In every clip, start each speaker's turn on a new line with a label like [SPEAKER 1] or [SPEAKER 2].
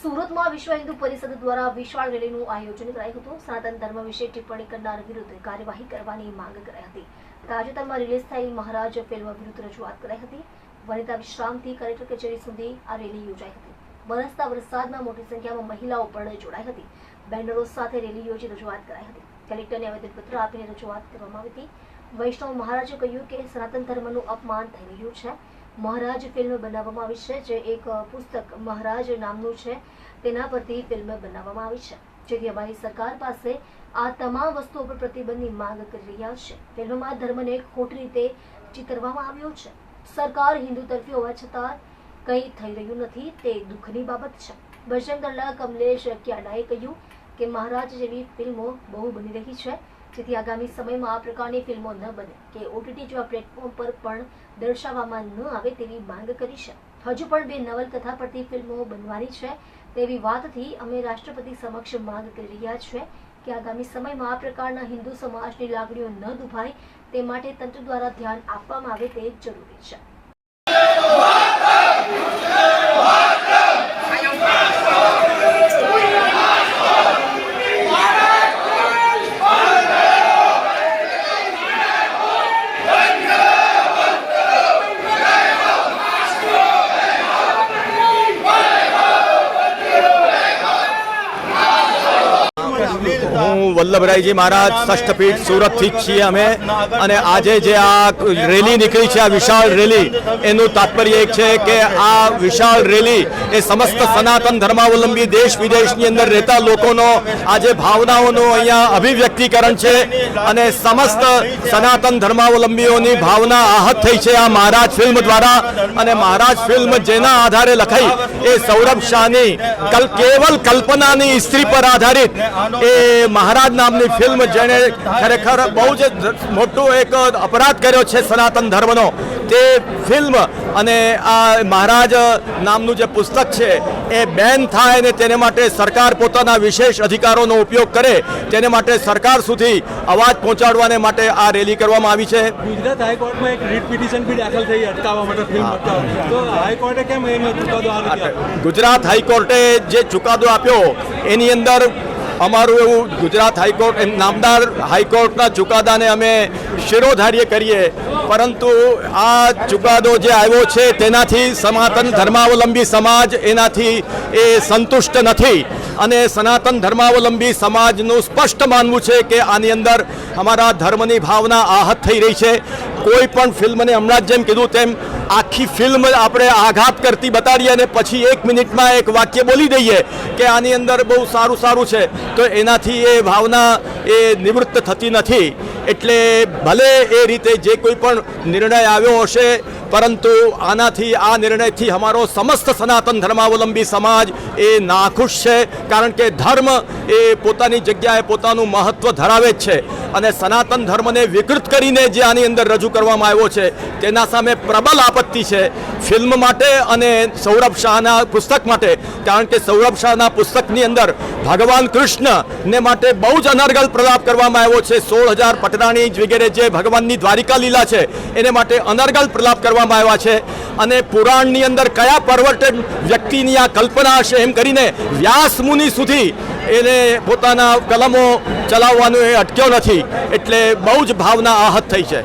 [SPEAKER 1] સુરતમાં વિશ્વ હિન્દુ પરિષદ દ્વારા વિશાળ રેલીનું આયોજન કરાયું હતું. સનાતન ધર્મ વિશે ટિપ્પણી કરનાર વિરુદ્ધ કાર્યવાહી કરવાની માંગ કરાઈ હતી. તાજેતરમાં રિલીઝ થયેલી મહારાજ ફિલ્મ વિરુદ્ધ રજૂઆત કરાઈ હતી. વનિતા વિશ્રામથી કલેક્ટર કચેરી સુધી આ રેલી યોજાઈ હતી. વરસતા વરસાદમાં મોટી સંખ્યામાં મહિલાઓ પણ જોડાઈ હતી. બેનરો સાથે રેલી યોજી રજૂઆત કરાઈ હતી. કલેક્ટરને આવેદનપત્ર આપીને રજૂઆત કરવામાં આવી હતી. વૈષ્ણવ મહારાજે કહ્યું કે સનાતન ધર્મનું અપમાન થઈ રહ્યું છે. મહારાજ ફિલ્મ બનાવવામાં આવી છે, જે એક પુસ્તક મહારાજ નામનું છે. તેના પરથી ફિલ્મ બનાવવામાં આવી છે. જેથી અમારી સરકાર પાસે આ તમામ વસ્તુઓ પર પ્રતિબંધની માંગ કરી રહ્યા છે. ફિલ્મમાં ધર્મને ખોટી રીતે ચિતરવામાં આવ્યો છે. સરકાર હિન્દુ તરફી હોવા છતાં કંઈ થઈ રહ્યું નથી, તે દુઃખની બાબત છે. બજરંગ કમલેશ ક્યાડાએ કહ્યું કે મહારાજ જેવી ફિલ્મો બહુ બની રહી છે. જેથી આગામી સમયમાં આ પ્રકારની ફિલ્મો ન બને, કે ઓટીટી જેવા પ્લેટફોર્મ પર પણ દર્શાવવામાં ન આવે તેવી માંગ કરી છે. હજુ પણ બે નવલકથા પરથી ફિલ્મો બનવાની છે. તેવી વાતથી અમે રાષ્ટ્રપતિ સમક્ષ માંગ કરી રહ્યા છે કે આગામી સમયમાં આ પ્રકારના હિન્દુ સમાજની લાગણીઓ ન દુભાય, તે માટે તંત્ર દ્વારા ધ્યાન આપવામાં આવે તે જરૂરી છે.
[SPEAKER 2] હું વલ્લભરાયજી મહારાજ ષષ્ઠપીઠ સુરતથી જ છીએ અમે. અને આજે જે આ રેલી નીકળી છે, આ વિશાળ રેલી, એનું તાત્પર્ય એક છે કે આ વિશાળ રેલી એ સમસ્ત સનાતન ધર્માવલંબી દેશ વિદેશની અંદર રહેતા લોકોનો આજે ભાવનાઓનું અહીંયા અભિવ્યક્તિકરણ છે અને સમસ્ત સનાતન ધર્માવલંબીઓની ભાવના આહત થઈ છે આ મહારાજ ફિલ્મ દ્વારા. અને મહારાજ ફિલ્મ જેના આધારે લખાઈ એ સૌરભ શાહની કેવલ કલ્પનાની સ્ત્રી પર આધારિત એ મહારાજ નામની ફિલ્મ જેણે ખરેખર બહુ જ મોટો એક અપરાધ કર્યો છે સનાતન ધર્મનો. તે ફિલ્મ અને આ મહારાજ નામનું જે પુસ્તક છે એ બેન થાય ને તેને માટે સરકાર પોતાના વિશેષ અધિકારોનો ઉપયોગ કરે તેને માટે સરકાર સુધી અવાજ પહોંચાડવાને માટે આ રેલી કરવામાં આવી છે.
[SPEAKER 3] ગુજરાત હાઈકોર્ટમાં એક રીટ પિટિશન બી દાખલ થઈ અટકાવવા માટે ફિલ્મ તો હાઈકોર્ટે કેમ એનો ચુકાદો?
[SPEAKER 2] ગુજરાત હાઈકોર્ટે જે ચુકાદો આપ્યો એની અંદર અમારું એવું ગુજરાત હાઈકોર્ટ, એમ નામદાર હાઈકોર્ટના ચુકાદાને અમે શિરોધાર્ય કરીએ. પરંતુ આ ચુકાદો જે આવ્યો છે, તેનાથી સનાતન ધર્માવલંબી સમાજ એનાથી એ સંતુષ્ટ નથી. અને સનાતન ધર્માવલંબી સમાજનું સ્પષ્ટ માનવું છે કે આની અંદર અમારા ધર્મની ભાવના આહત થઈ રહી છે. કોઈ પણ ફિલ્મને હમણાં જ જેમ કીધું તેમ આખી ફિલ્મ આપણે આઘાત કરતી બતાડીએ અને પછી એક મિનિટમાં એક વાક્ય બોલી દઈએ કે આની અંદર બહુ સારું સારું છે. તો એનાથી એ ભાવના એ નિવૃત્ત થતી નથી. એટલે ભલે એ રીતે જે કોઈ પણ નિર્ણય આવ્યો હશે પરંતુ આનાથી, આ નિર્ણયથી અમારો સમસ્ત સનાતન ધર્માવલંબી સમાજ એ નાખુશ છે, કારણ કે ધર્મ એ પોતાની જગ્યાએ પોતાનું મહત્વ ધરાવે જ છે. અને સનાતન ધર્મને વિકૃત કરીને જે આની અંદર રજૂ કરવામાં આવ્યો છે, તેના સામે પ્રબલ આપત્તિ છે. ફિલ્મ માટે અને સૌરભ શાહના પુસ્તક માટે. કારણ કે સૌરભ શાહના પુસ્તકની અંદર ભગવાન કૃષ્ણને માટે બહુ જ અનર્ગલ પ્રલાપ કરવામાં આવ્યો છે. સોળ હજાર પટરાણી વગેરે જે ભગવાનની દ્વારિકા લીલા છે એને માટે અનર્ગલ પ્રલાપ કરવામાં આવ્યા છે. અને પુરાણની અંદર કયા પરવર્તન વ્યક્તિની આ કલ્પના હશે એમ કરીને વ્યાસ મુનિ સુધી એને પોતાના કલમો ચલાવવાનું એ અટક્યો નથી. એટલે બહુ જ ભાવના આહત થઈ છે.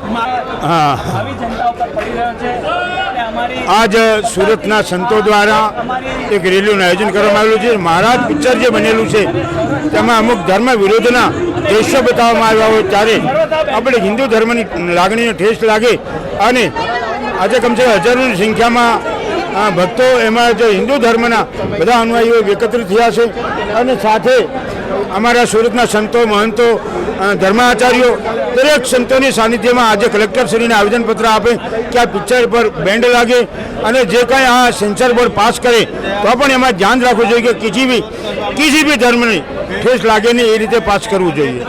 [SPEAKER 4] હા. આજ સુરતના સંતો દ્વારા એક રેલીનું આયોજન કરવામાં આવેલું છે. મહારાજ પિક્ચર જે બનેલું છે, તેમાં અમુક ધર્મ વિરોધના દ્રશ્યો બતાવવામાં આવ્યા હોય ત્યારે આપણે હિન્દુ ધર્મની લાગણીને ઠેસ લાગે અને આજે કમસે કમ હજારોની સંખ્યામાં ભક્તો એમાં જે હિન્દુ ધર્મના બધા અનુયાયીઓ એકત્રિત થયા છે અને સાથે અમારા સુરતના સંતો, મહંતો ધર્માચાર્યો, દરેક સંતોની સાનિધ્યમાં આજે કલેક્ટરશ્રીને આવેદનપત્ર આપે કે આ પિક્ચર પર બેન્ડ લાગે અને જે કાંઈ આ સેન્સર બોર્ડ પાસ કરે, તો પણ એમાં ધ્યાન રાખવું જોઈએ કે કિસી બી કિસી બી ધર્મની ઠેસ લાગે નહીં એ રીતે પાસ કરવું જોઈએ.